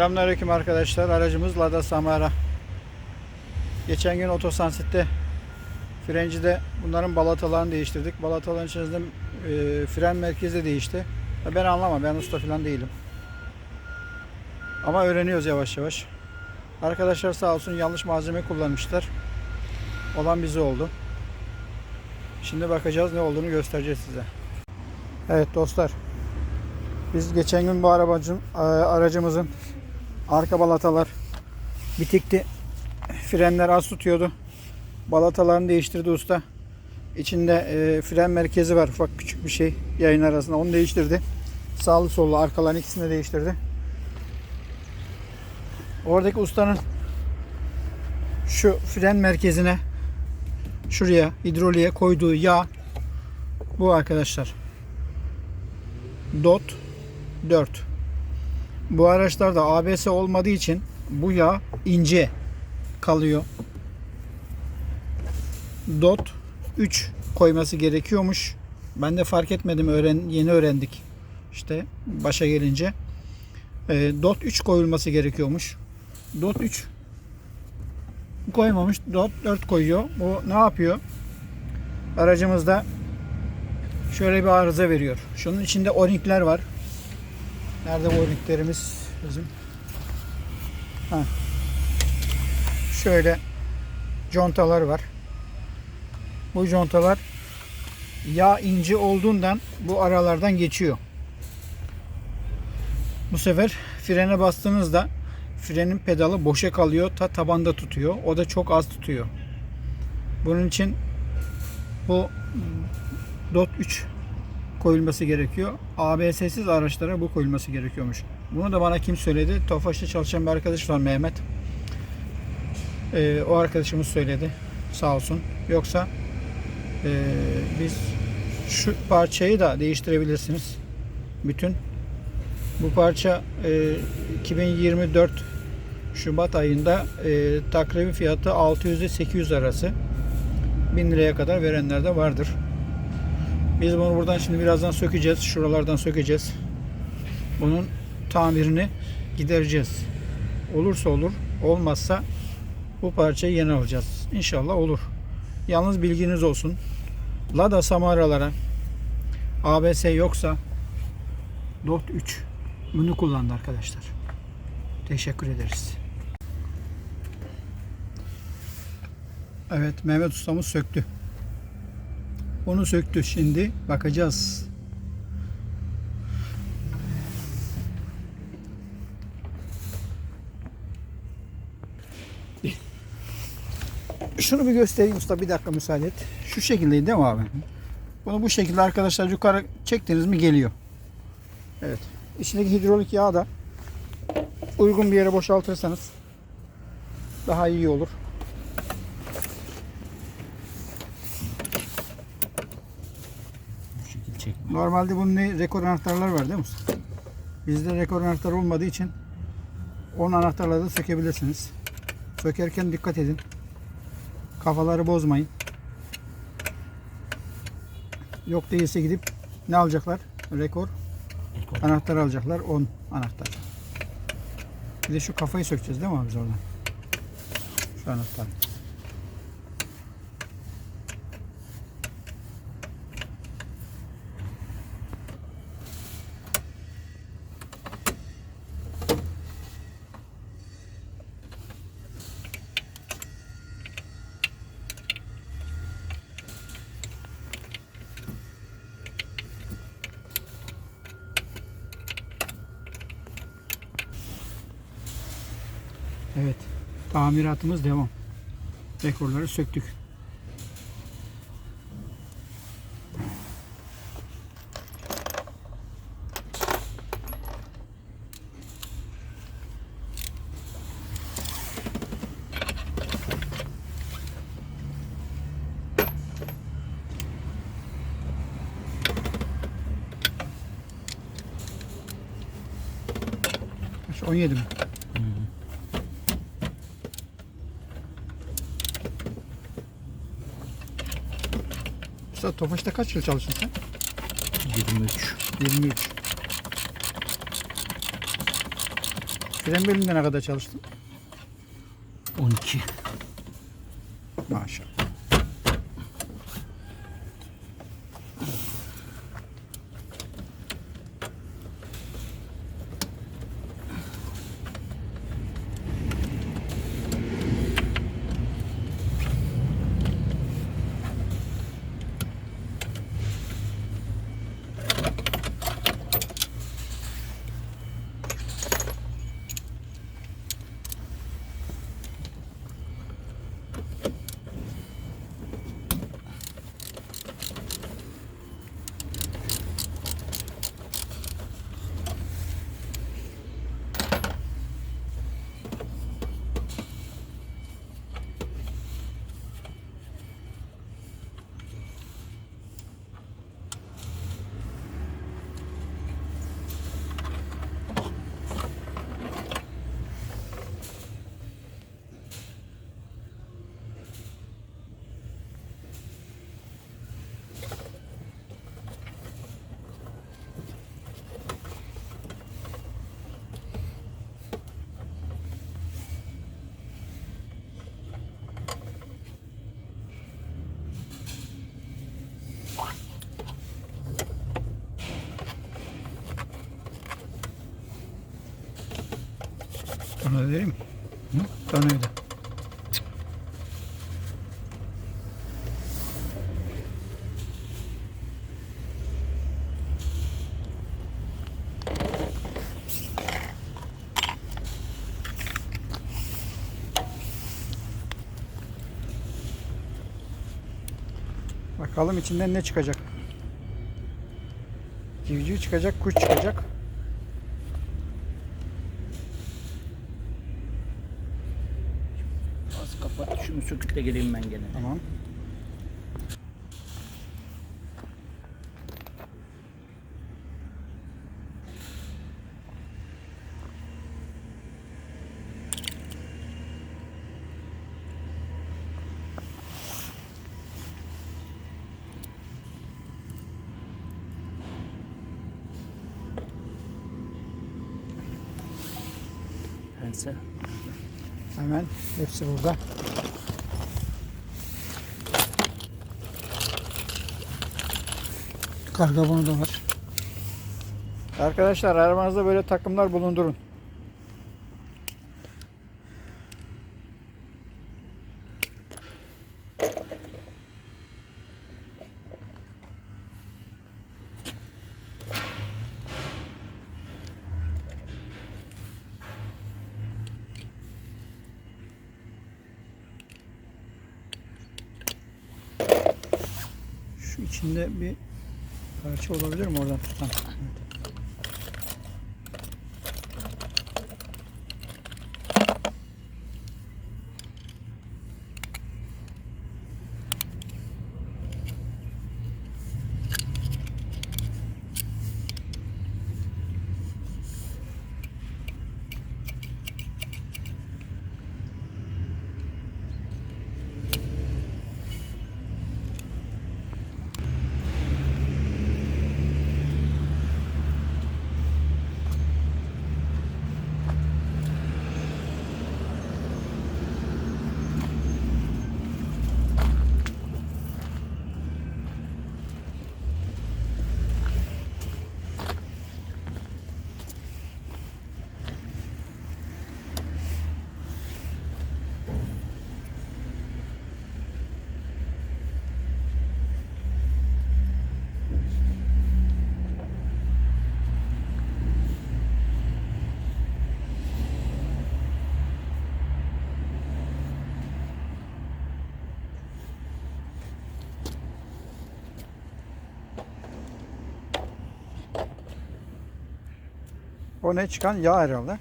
Selamünaleyküm arkadaşlar. Aracımız Lada Samara. Geçen gün Otosansit'te Frenci'de bunların balatalarını değiştirdik. Balataların içerisinde e, fren merkezi değişti. Ben anlamam. Ben usta falan değilim. Ama öğreniyoruz yavaş yavaş. Arkadaşlar sağ olsun yanlış malzeme kullanmışlar. Olan bize oldu. Şimdi bakacağız ne olduğunu göstereceğiz size. Evet dostlar. Biz geçen gün bu arabacın, e, aracımızın arka balatalar bitikti. Frenler az tutuyordu. Balatalarını değiştirdi usta. İçinde e, fren merkezi var. Ufak küçük bir şey yayın arasında. Onu değiştirdi. Sağlı sollu arkaların ikisini de değiştirdi. Oradaki ustanın şu fren merkezine şuraya hidroliğe koyduğu yağ bu arkadaşlar. DOT 4. Bu araçlarda ABS olmadığı için bu yağ ince kalıyor. DOT 3 koyması gerekiyormuş. Ben de fark etmedim. Öğren, yeni öğrendik. İşte başa gelince. E, DOT 3 koyulması gerekiyormuş. DOT 3 koymamış. DOT 4 koyuyor. Bu ne yapıyor? Aracımızda şöyle bir arıza veriyor. Şunun içinde o-ringler var. Nerede bu o-ringlerimiz bizim? Ha. Şöyle contalar var. Bu contalar yağ ince olduğundan bu aralardan geçiyor. Bu sefer frene bastığınızda frenin pedalı boşa kalıyor. Ta tabanda tutuyor. O da çok az tutuyor. Bunun için bu DOT 3 koyulması gerekiyor. ABS'siz araçlara bu koyulması gerekiyormuş. Bunu da bana kim söyledi? Tofaş'ta çalışan bir arkadaş var Mehmet. Ee, o arkadaşımız söyledi. Sağ olsun. Yoksa ee, biz şu parçayı da değiştirebilirsiniz. Bütün. Bu parça e, 2024 Şubat ayında e, takribi fiyatı 600 ile 800 arası. 1000 liraya kadar verenler de vardır. Biz bunu buradan şimdi birazdan sökeceğiz. Şuralardan sökeceğiz. Bunun tamirini gidereceğiz. Olursa olur, olmazsa bu parçayı yeni alacağız. İnşallah olur. Yalnız bilginiz olsun. Lada Samara'lara ABS yoksa DOT 3 bunu kullandı arkadaşlar. Teşekkür ederiz. Evet Mehmet ustamız söktü. Onu söktü. Şimdi bakacağız. Şunu bir göstereyim usta. Bir dakika müsaade et. Şu şekildeydi değil mi abi? Bunu bu şekilde arkadaşlar yukarı çektiniz mi geliyor. Evet. İçindeki hidrolik yağı da uygun bir yere boşaltırsanız daha iyi olur. Normalde bunun ne rekor anahtarlar var değil mi usta? Bizde rekor anahtar olmadığı için 10 anahtarla da sökebilirsiniz. Sökerken dikkat edin. Kafaları bozmayın. Yok değilse gidip ne alacaklar? Rekor anahtar alacaklar. 10 anahtar. Bir de şu kafayı sökeceğiz değil mi abi biz oradan? Şu anahtar. Evet. Tamiratımız devam. Rekorları söktük. Kaç? 17 mi? Usta Tofaş'ta kaç yıl çalıştın sen? 23. 23. Fren belinde ne kadar çalıştın? 12. Vereyim? Hı? Tornavida. Bakalım içinden ne çıkacak. Civciv çıkacak, kuş çıkacak. Az kapat şunu söküp de geleyim ben gene. Tamam. Pense. Hemen hepsi burada. Karga bunu da var. Arkadaşlar arabanızda böyle takımlar bulundurun. Şu içinde bir parça olabilir mi oradan tutan? Evet. O ne çıkan yağ herhalde.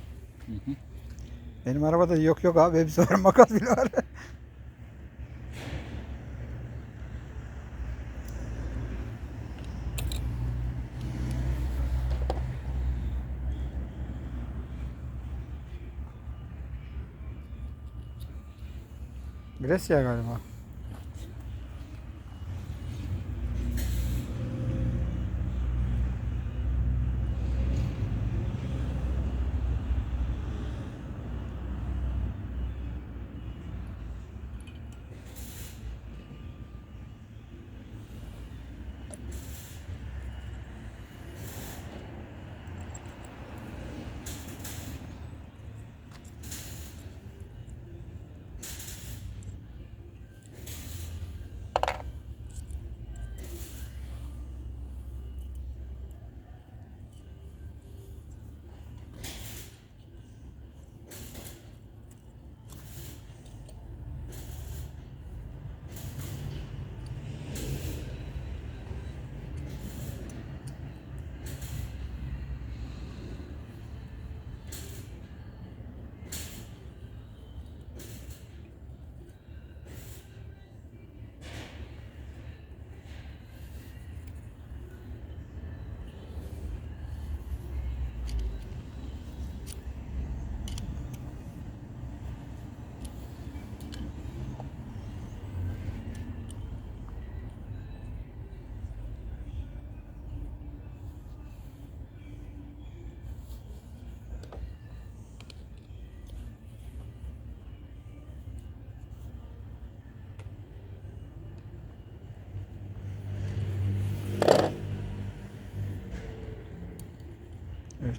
Benim arabada yok yok abi hepsi var makas bile var. Brescia galiba.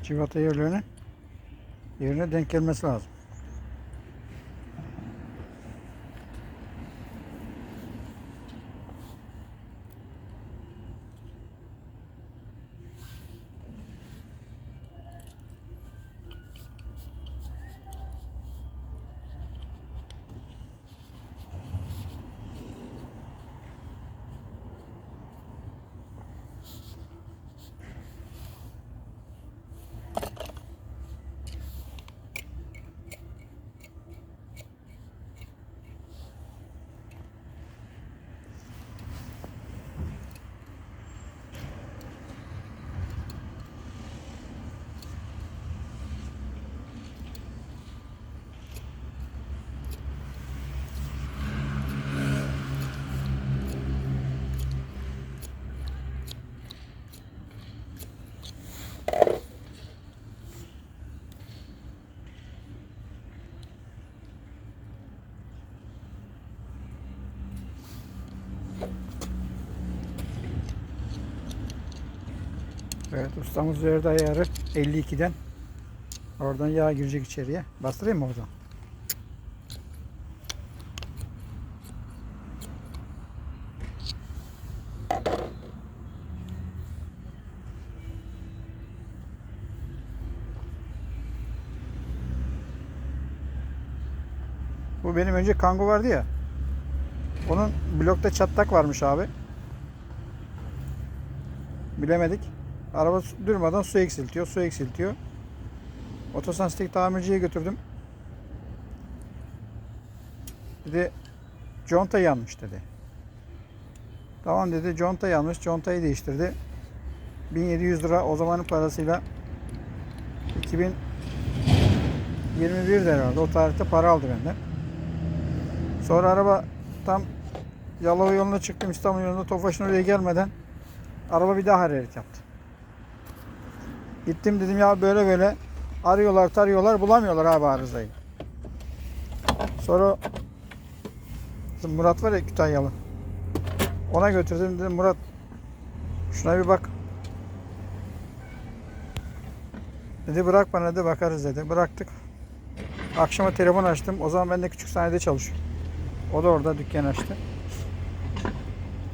Civata yerlerine yerine denk gelmesi lazım. Evet ustamız verdi ayarı 52'den. Oradan yağ girecek içeriye. Bastırayım mı oradan? Bu benim önce Kangoo vardı ya. Onun blokta çatlak varmış abi. Bilemedik. Araba durmadan su eksiltiyor, su eksiltiyor. Otosanstik tamirciye götürdüm. Dedi conta yanmış dedi. Tamam dedi conta yanmış, contayı değiştirdi. 1700 lira o zamanın parasıyla 2021 herhalde o tarihte para aldı benden. Sonra araba tam Yalova yoluna çıktım İstanbul yolunda Tofaş'ın oraya gelmeden araba bir daha hararet yaptı. Gittim dedim ya böyle böyle arıyorlar tarıyorlar bulamıyorlar abi arızayı. Sonra Murat var ya Kütahyalı. Ona götürdüm dedim Murat şuna bir bak. Dedi bırak bana dedi bakarız dedi. Bıraktık. Akşama telefon açtım. O zaman ben de küçük sahnede çalışıyorum. O da orada dükkan açtı.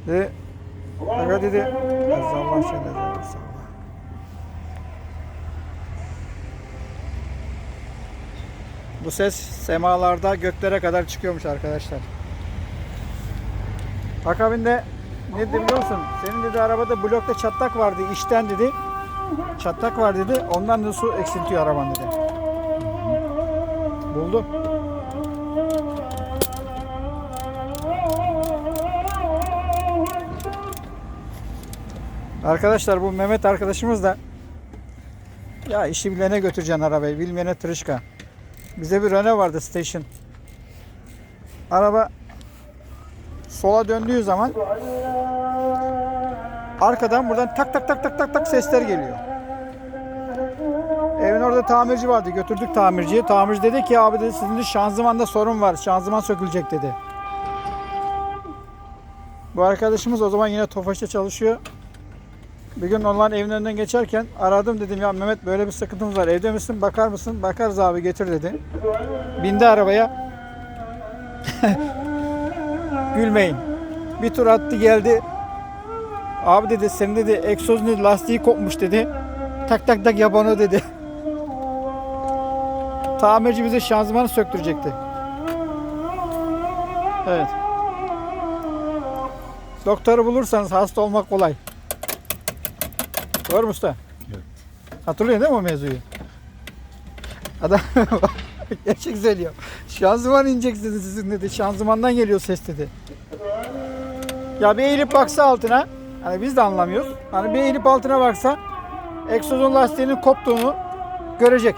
Dedi Aga dedi Allah şey dedi. Bu ses semalarda göklere kadar çıkıyormuş arkadaşlar. Akabinde ne dedi biliyor musun? Senin dedi arabada blokta çatlak vardı işten dedi. Çatlak var dedi. Ondan da su eksiltiyor araban dedi. Buldu. Arkadaşlar bu Mehmet arkadaşımız da ya işi bilene götüreceksin arabayı, bilmeyene tırışka. Bize bir Renault vardı station. Araba sola döndüğü zaman arkadan buradan tak tak tak tak tak tak sesler geliyor. Evin orada tamirci vardı. Götürdük tamirciye. Tamirci dedi ki abi dedi sizin de şanzımanda sorun var. Şanzıman sökülecek dedi. Bu arkadaşımız o zaman yine Tofaş'ta çalışıyor. Bir gün onların evinin önünden geçerken aradım dedim ya Mehmet böyle bir sıkıntımız var. Evde misin? Bakar mısın? Bakarız abi getir dedi. Bindi arabaya. Gülmeyin. Bir tur attı geldi. Abi dedi senin dedi egzozun dedi, lastiği kopmuş dedi. Tak tak tak yabana dedi. Tamirci bize şanzımanı söktürecekti. Evet. Doktoru bulursanız hasta olmak kolay. Doğru mu usta? Evet. Hatırlıyorsun değil mi o mevzuyu? Adam gerçek söylüyor. Şanzıman inecek dedi sizin dedi. Şanzımandan geliyor ses dedi. Ya bir eğilip baksa altına, hani biz de anlamıyoruz. Hani bir eğilip altına baksa egzozun lastiğinin koptuğunu görecek.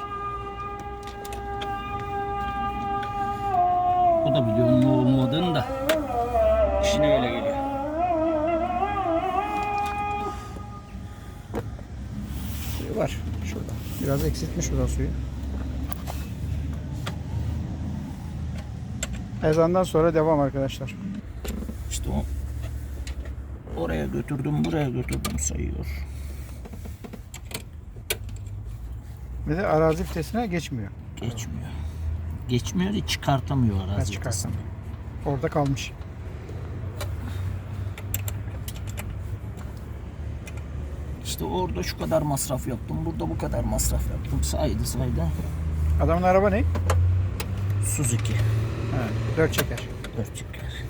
Biraz eksiltmiş şurada suyu. Ezandan sonra devam arkadaşlar. İşte o. Oraya götürdüm, buraya götürdüm sayıyor. Bir de arazi vitesine geçmiyor. Geçmiyor. Geçmiyor da çıkartamıyor arazi çıkartamıyor. Orada kalmış. İşte orada şu kadar masraf yaptım. Burada bu kadar masraf yaptım. Saydı saydı. Adamın araba ne? Suzuki. Ha, dört çeker. Dört çeker.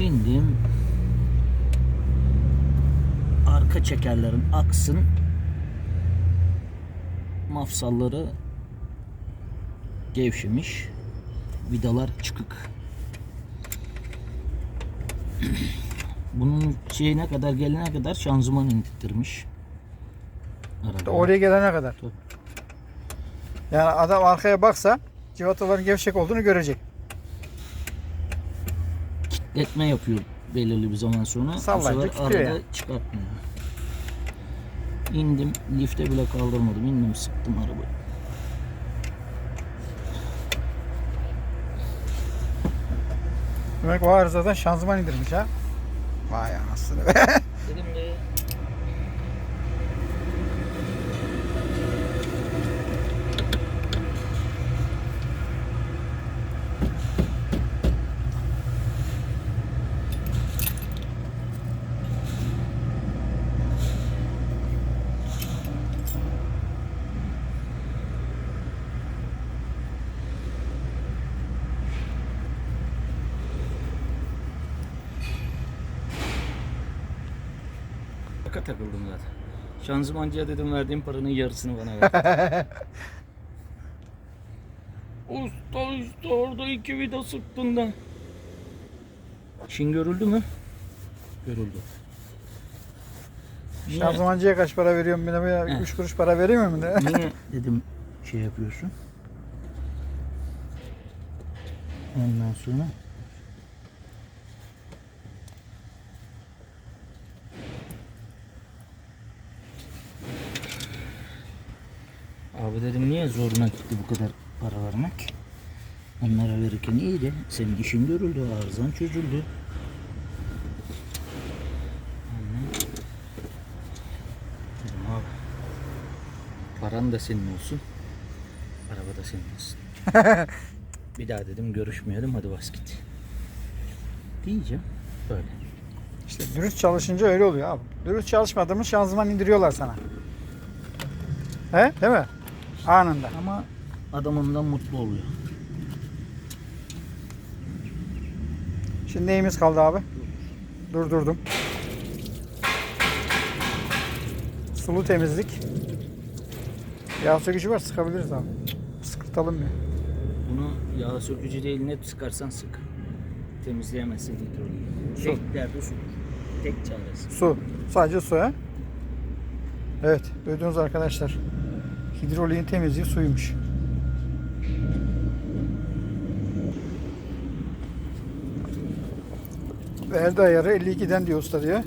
İndim. Arka çekerlerin aksın. Mafsalları gevşemiş. Vidalar çıkık. Bunun şeyine kadar gelene kadar şanzıman indirttirmiş. Arada. Oraya gelene kadar. Tabii. Yani adam arkaya baksa civataların gevşek olduğunu görecek. Etme yapıyor belirli bir zaman sonra. Sallayınca sefer arada yani. çıkartmıyor. İndim, lifte bile kaldırmadım. İndim, sıktım arabayı. Demek o arızadan şanzıman indirmiş ha. Vay anasını be. Dedim de Şaka takıldım zaten. Şanzımancıya dedim verdiğim paranın yarısını bana ver. Usta işte orada iki vida sıktın da. İşin görüldü mü? Görüldü. Niye, Şanzımancıya kaç para veriyorum He. 3 kuruş para vereyim mi? de? niye dedim şey yapıyorsun? Ondan sonra Abi dedim niye zoruna gitti bu kadar para vermek? Onlara verirken iyiydi. Senin işin görüldü, arızan çözüldü. Dedim abi paran da senin olsun. Araba da senin olsun. Bir daha dedim görüşmeyelim hadi bas git. Diyeceğim böyle. İşte dürüst çalışınca öyle oluyor abi. Dürüst çalışmadığımız şanzıman indiriyorlar sana. He? Değil mi? Anında. Ama adamından mutlu oluyor. Şimdi neyimiz kaldı abi? Durdurdum. Sulu temizlik. Yağ sökücü var sıkabiliriz abi. Sıkırtalım ya. Bunu yağ sökücü değil net sıkarsan sık. Temizleyemezsin hidroliği. Su. Tek derdi su. Tek çaresi. Su. Sadece su ha? Evet. Duydunuz arkadaşlar. Hidroliğin temizliği suymuş. Ve elde ayarı 52'den diyor usta diyor.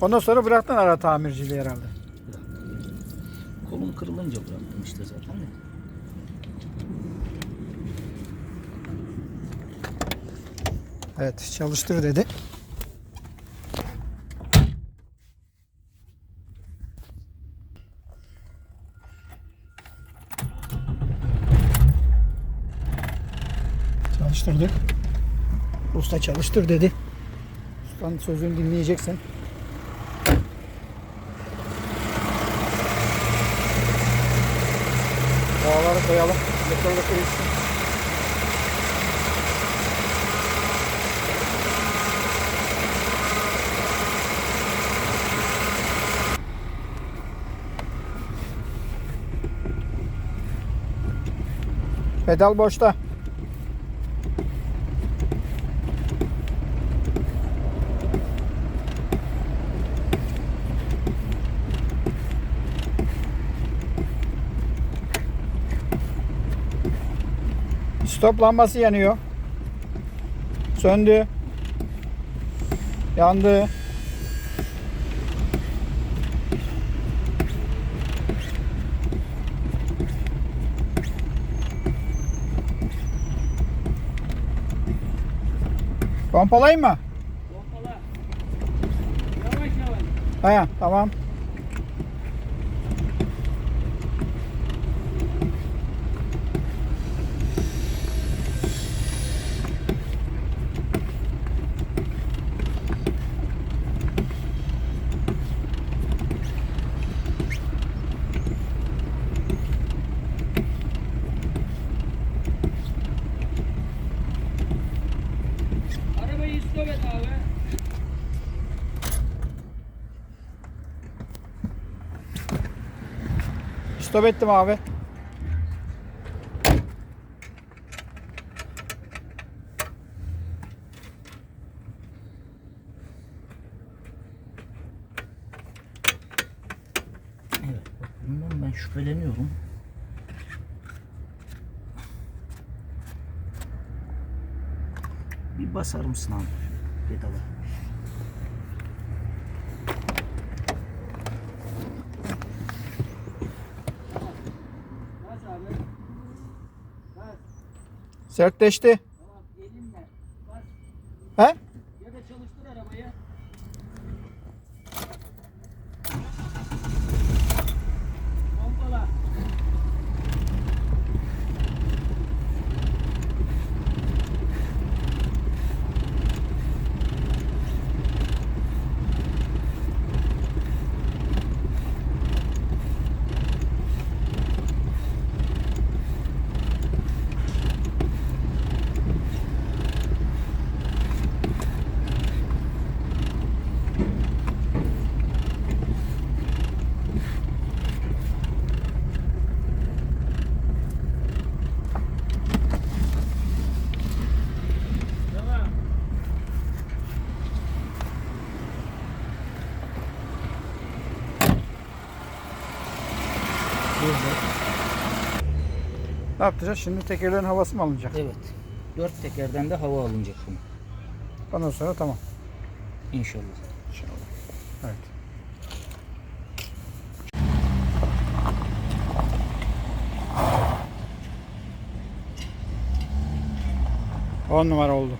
Ondan sonra bıraktın ara tamirciliği herhalde. Kolum kırılınca bıraktım işte zaten de. Evet çalıştır dedi. Çalıştırdık. Usta çalıştır dedi. Ustanın sözünü dinleyeceksin. Boğaları koyalım. Lıkır içsin. Pedal boşta. Stop lambası yanıyor. Söndü. Yandı. Pompalayayım mı? Pompala. Ha tamam. Arabayı istop et abi. Stop ettim abi. Bundan ben şüpheleniyorum. Bir basar mısın pedala? Bas abi. Bas. Sertleşti. Ne yapacağız? Şimdi tekerlerin havası mı alınacak? Evet. Dört tekerden de hava alınacak bunu. Ondan sonra tamam. İnşallah. İnşallah. Evet. On numara oldu.